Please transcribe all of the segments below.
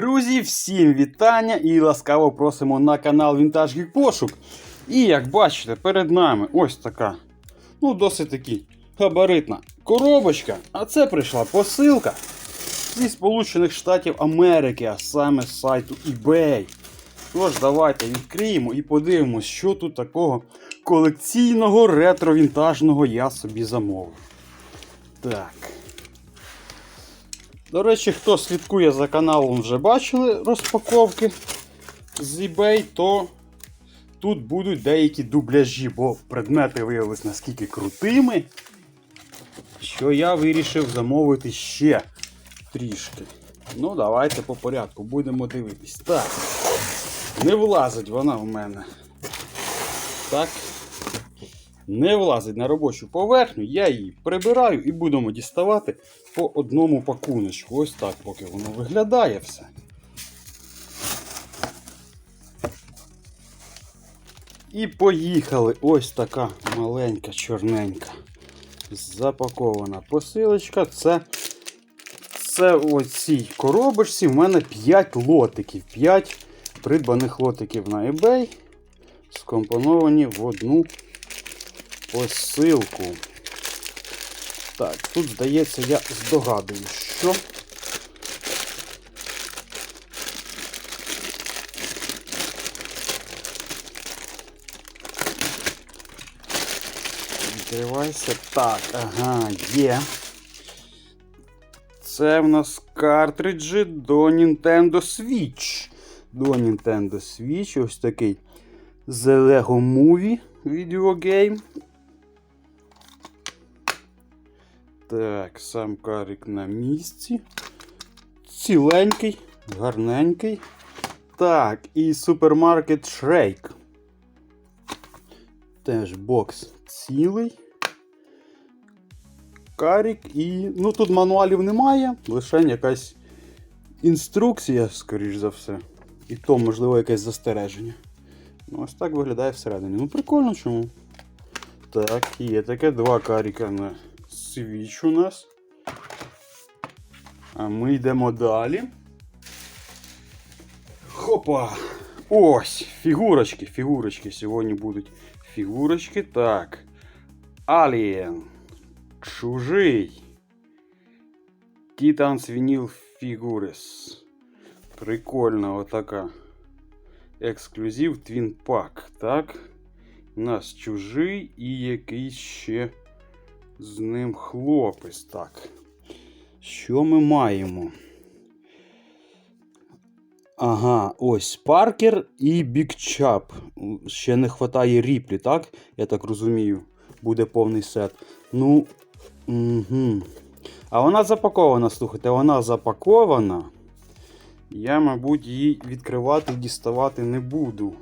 Друзі, всім вітання і ласкаво просимо на канал Вінтаж Гік Пошук. І як бачите, перед нами ось така, ну досить таки габаритна коробочка. А це прийшла посилка зі Сполучених Штатів Америки, а саме з сайту eBay. Тож, давайте відкриємо і подивимось, що тут такого колекційного ретро-вінтажного я собі замовив. Так. До речі, хто слідкує за каналом, вже бачили розпаковки з eBay, то тут будуть деякі дубляжі, бо предмети виявилися наскільки крутими, що я вирішив замовити ще трішки. Ну, давайте по порядку будемо дивитись. Так, не влазить вона в мене. Так. Не влазить на робочу поверхню, я її прибираю і будемо діставати по одному пакуночку. Ось так, поки воно виглядає все. І поїхали. Ось така маленька, чорненька. Запакована посилочка. Це це у цій коробочці в мене 5 лотиків. 5 придбаних лотиків на eBay. Скомпоновані в одну посилку. Так, тут, здається, я здогадую, що. Відкривайся. Так, ага, є. Це в нас картриджі до Nintendo Switch. До Nintendo Switch. Ось такий The Lego Movie відеогейм. Так, сам карик на місці. Ціленький, гарненький. Так, і супермаркет Шрейк. Теж бокс цілий. Карік і. Ну тут мануалів немає, лише якась інструкція, скоріш за все. І то, можливо, якесь застереження. Ну, ось так виглядає всередині. Ну, прикольно чому. Так, є таке два каріка на свіч у нас. А ми йдемо далі. Хопа! Ось! Фігурочки, фігурочки. Сьогодні будуть фігурочки. Так. Alien. Чужий. Titans Vinyl Figures. Прикольна отака. Ексклюзив Twin Pack. Так. У нас чужий і якийсь ще з ним хлопець. Так. Що ми маємо? Ага, ось Паркер і Бікчап. Ще не вистачає ріплі, так? Я так розумію. Буде повний сет. Ну. Угу. А вона запакована, слухайте, вона запакована. Я, мабуть, її відкривати і діставати не буду.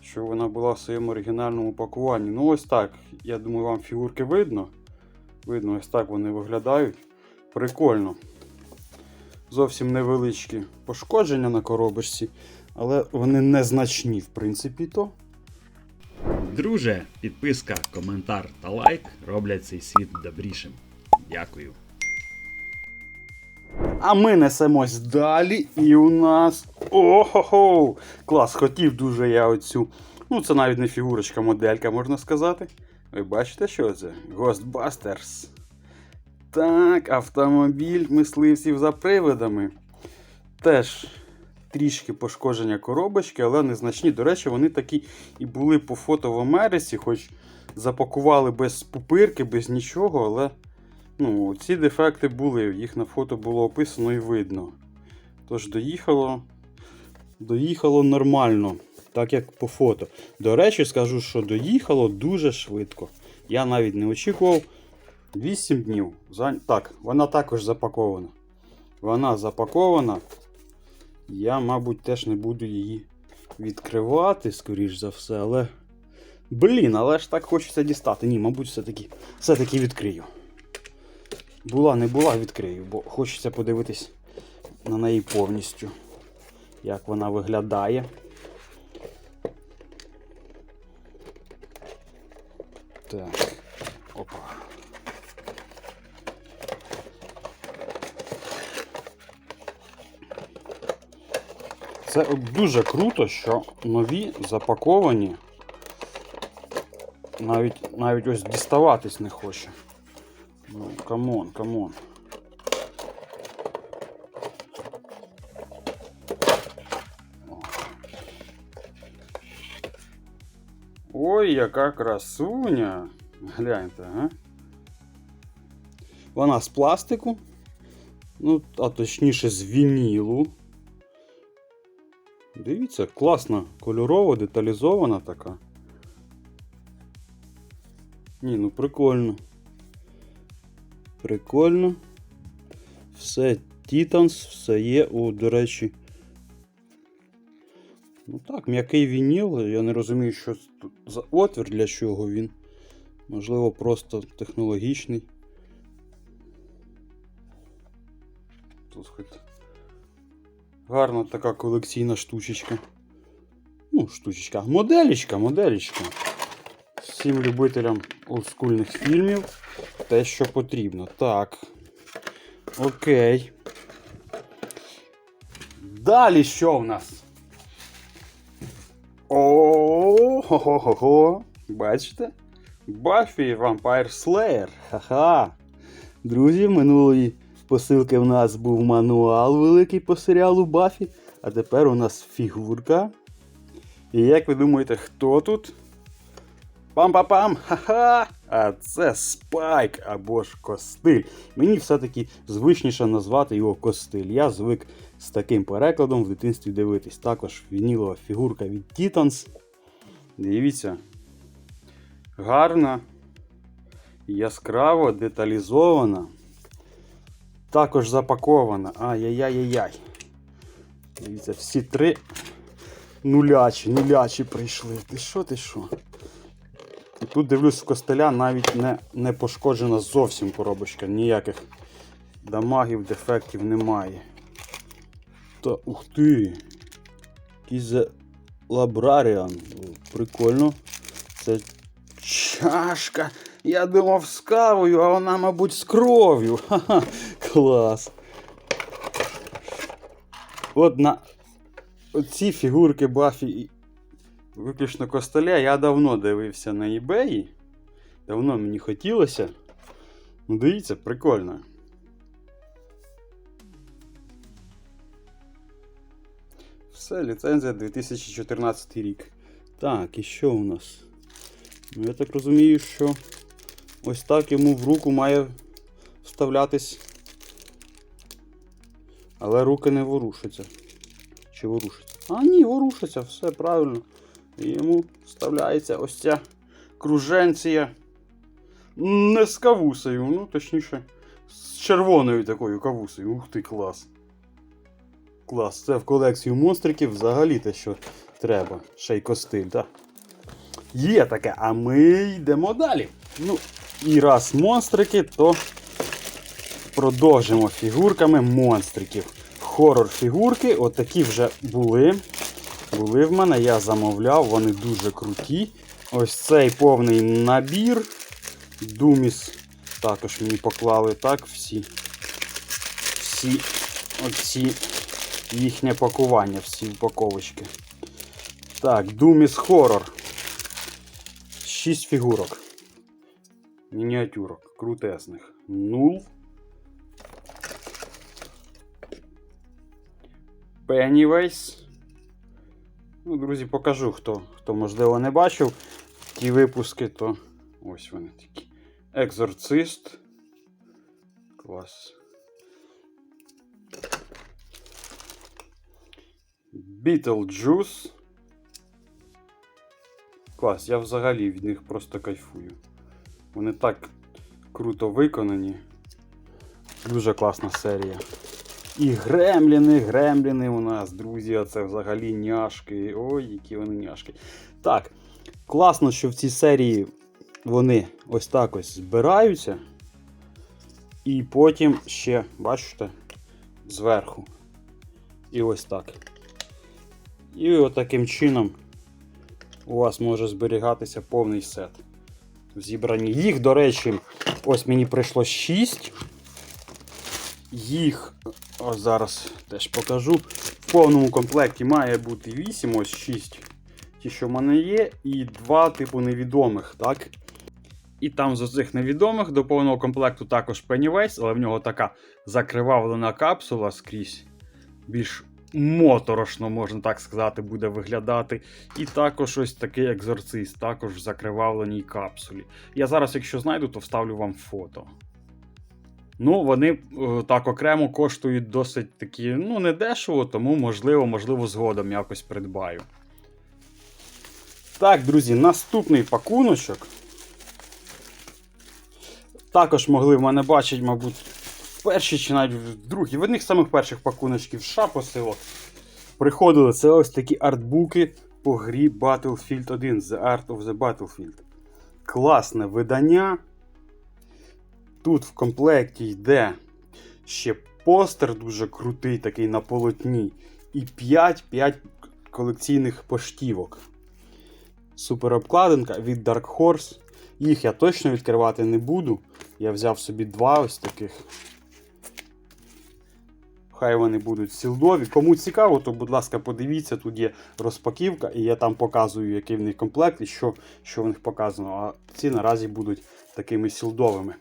Щоб вона була в своєму оригінальному пакуванні. Ну, ось так. Я думаю, вам фігурки видно. Видно, ось так вони виглядають. Прикольно. Зовсім невеличкі пошкодження на коробочці, але вони незначні, в принципі, то. Друже, підписка, коментар та лайк роблять цей світ добрішим. Дякую. А ми несемось далі, і у нас. Ого-го! Клас, хотів дуже я оцю. Ну, це навіть не фігурочка, моделька, можна сказати. Ви бачите, що це? Ghostbusters. Так, автомобіль мисливців за привидами. Теж трішки пошкодження коробочки, але незначні. До речі, вони такі і були по фото в Америці, хоч запакували без пупирки, без нічого, але ну, ці дефекти були, їх на фото було описано і видно. Тож доїхало, доїхало нормально, так як по фото. До речі, скажу, що доїхало дуже швидко. Я навіть не очікував. 8 днів. Так, вона також запакована. Вона запакована. Я, мабуть, теж не буду її відкривати, скоріш за все, але. Блін, але ж так хочеться дістати. Ні, мабуть, все-таки все-таки відкрию. Була, не була, відкрию, бо хочеться подивитись на неї повністю. Як вона виглядає. Так. Опа. Це дуже круто, що нові запаковані. Навіть, навіть ось діставатись не хоче. Ну, камон, камон. Ой, яка красуня! Гляньте, а? Вона з пластику, ну, а точніше з вінілу. Дивіться, класна, кольорова, деталізована така. Ні, ну прикольно. Прикольно. Все Titans, все є. О, до речі. Ну так, м'який вініл. Я не розумію, що тут за отвір, для чого він. Можливо, просто технологічний. Тут хоч гарна така колекційна штучечка. Ну, штучечка. Моделічка, моделічка. Всім любителям олдскульних фільмів те, що потрібно. Так. Окей. Далі що в нас? О-хо-хо-хо. Бачите? Баффі Vampire Slayer. Ха-ха. Друзі, минулої посилки в нас був мануал великий по серіалу Баффі, а тепер у нас фігурка. І як ви думаєте, хто тут? Пам-пам-пам! Ха-ха! А це спайк або ж костиль. Мені все-таки звичніше назвати його костиль. Я звик з таким перекладом в дитинстві дивитись. Також вінілова фігурка від Titans. Дивіться. Гарна, яскраво деталізована. Також запакована. Ай-яй-яй-яй-яй. Дивіться, всі три нулячі, нулячі прийшли. Ти що, ти що? І тут дивлюсь, в костеля навіть не, не пошкоджена зовсім коробочка. Ніяких дамагів, дефектів немає. Та ух ти! Якийсь Лабраріан. Прикольно. Це чашка. Я думав з кавою, а вона, мабуть, з кров'ю. Ха-ха, клас. От на оці фігурки Баффі і виключно костеля я давно дивився на eBay. Давно мені хотілося. Ну, дивіться, прикольно. Все, ліцензія 2014 рік. Так, і що у нас? Ну, я так розумію, що ось так йому в руку має вставлятись. Але руки не ворушаться. Чи ворушаться? А, ні, ворушаться, все правильно. І йому вставляється ось ця круженція. Не з кавусею, ну, точніше, з червоною такою кавусею. Ух ти, клас. Клас, це в колекцію монстриків взагалі те, що треба. Ще й костиль, так? Є таке, а ми йдемо далі. Ну, і раз монстрики, то продовжимо фігурками монстриків. Хорор фігурки, отакі вже були. Були в мене, я замовляв, вони дуже круті. Ось цей повний набір. Думіс також мені поклали так всі. Всі оці їхнє пакування, всі упаковочки. Так, Думіс Хоррор. 6 фігурок. Мініатюрок. Крутесних. Нул. Пеннівейс. Ну, друзі, покажу, хто, хто можливо не бачив ті випуски, то ось вони такі. Екзорцист. Клас. Beetlejuice. Клас, я взагалі від них просто кайфую. Вони так круто виконані. Дуже класна серія. І гремліни, гремліни у нас, друзі, це взагалі няшки. Ой, які вони няшки. Так, класно, що в цій серії вони ось так ось збираються. І потім ще, бачите, зверху. І ось так. І отаким чином у вас може зберігатися повний сет. Зібрані їх, до речі, ось мені прийшло 6. Їх, ось зараз теж покажу. в повному комплекті має бути 8, ось 6. Ті, що в мене є, і 2 типу невідомих, так? І там з оцих невідомих до повного комплекту також Pennywise, але в нього така закривавлена капсула скрізь. Більш моторошно, можна так сказати, буде виглядати. І також ось такий екзорцист, також в закривавленій капсулі. Я зараз, якщо знайду, то вставлю вам фото. Ну, вони е, так окремо коштують досить такі, ну, не дешево, тому можливо, можливо, згодом якось придбаю. Так, друзі, наступний пакуночок. Також могли в мене бачити, мабуть, в першій чи навіть в другій, в одних з самих перших пакуночків США посилок. Приходили це ось такі артбуки по грі Battlefield 1 The Art of the Battlefield. Класне видання. Тут в комплекті йде ще постер дуже крутий, такий на полотні. І 5, 5 колекційних поштівок. Супер обкладинка від Dark Horse. Їх я точно відкривати не буду. Я взяв собі два ось таких. Хай вони будуть сілдові. Кому цікаво, то, будь ласка, подивіться, тут є розпаківка, і я там показую, який в них комплект і що, що в них показано. А ці наразі будуть такими сілдовими.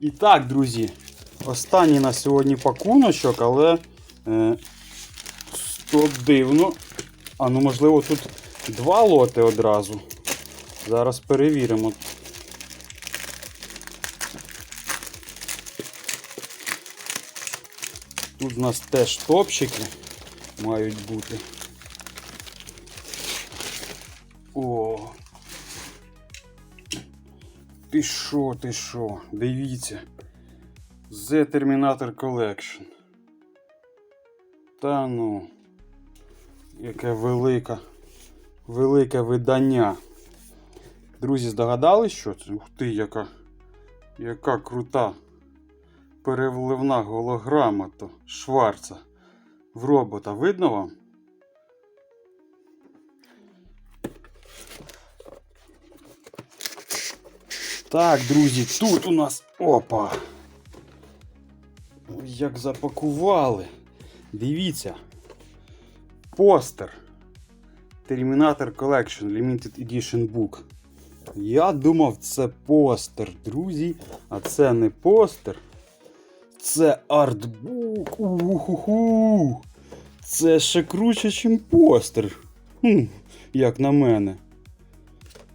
І так, друзі, останній на сьогодні пакуночок, але е, стоп дивно. А ну, можливо, тут два лоти одразу. Зараз перевіримо. Тут у нас теж топчики мають бути. О. Ти що, ти що? Дивіться. The Terminator Collection. Та ну. Яке велике, велике видання. Друзі, здогадались, що це? Ух ти, яка, яка крута перевливна голограма то Шварца в робота. Видно вам? Так, друзі, тут у нас. Опа! Як запакували. Дивіться. Постер. Terminator Collection Limited Edition Book. Я думав, це постер, друзі. А це не постер. Це артбук. Уху. Це ще круче, ніж постер. Хм, як на мене.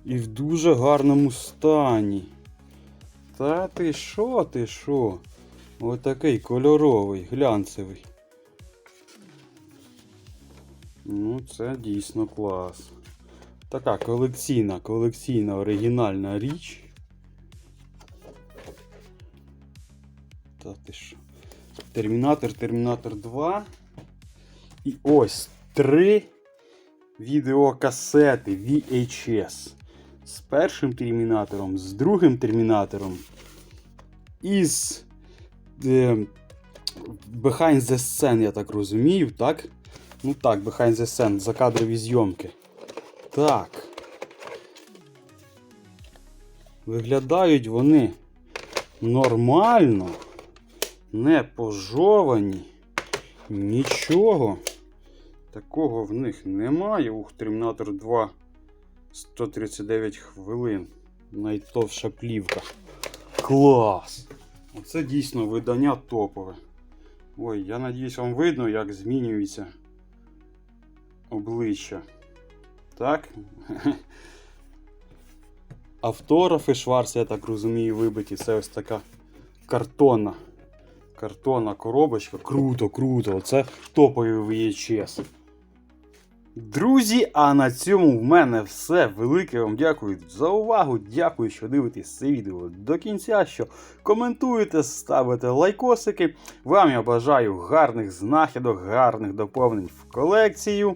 І в дуже гарному стані. Та ти що, ти що? Отакий кольоровий, глянцевий. Ну, це дійсно клас. Така колекційна, колекційна оригінальна річ. Та ти що? Термінатор, Термінатор 2. І ось три відеокасети VHS. З першим термінатором, з другим термінатором. І з е, Behind the Scene, я так розумію, так? Ну так, Behind the Scene, закадрові зйомки. Так. Виглядають вони нормально, не пожовані. Нічого. Такого в них немає. Ух, Термінатор 2 139 хвилин. Найтовша плівка. Клас! Оце дійсно видання топове. Ой, я надіюсь, вам видно, як змінюється обличчя. Так? Автографи Шварц, я так розумію, вибиті. Це ось така картонна. Картонна коробочка. Круто, круто. Оце топовий VHS. Друзі, а на цьому в мене все. Велике вам дякую за увагу. Дякую, що дивитесь це відео до кінця. Що коментуєте, ставите лайкосики. Вам я бажаю гарних знахідок, гарних доповнень в колекцію.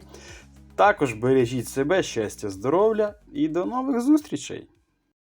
Також бережіть себе, щастя, здоров'я і до нових зустрічей!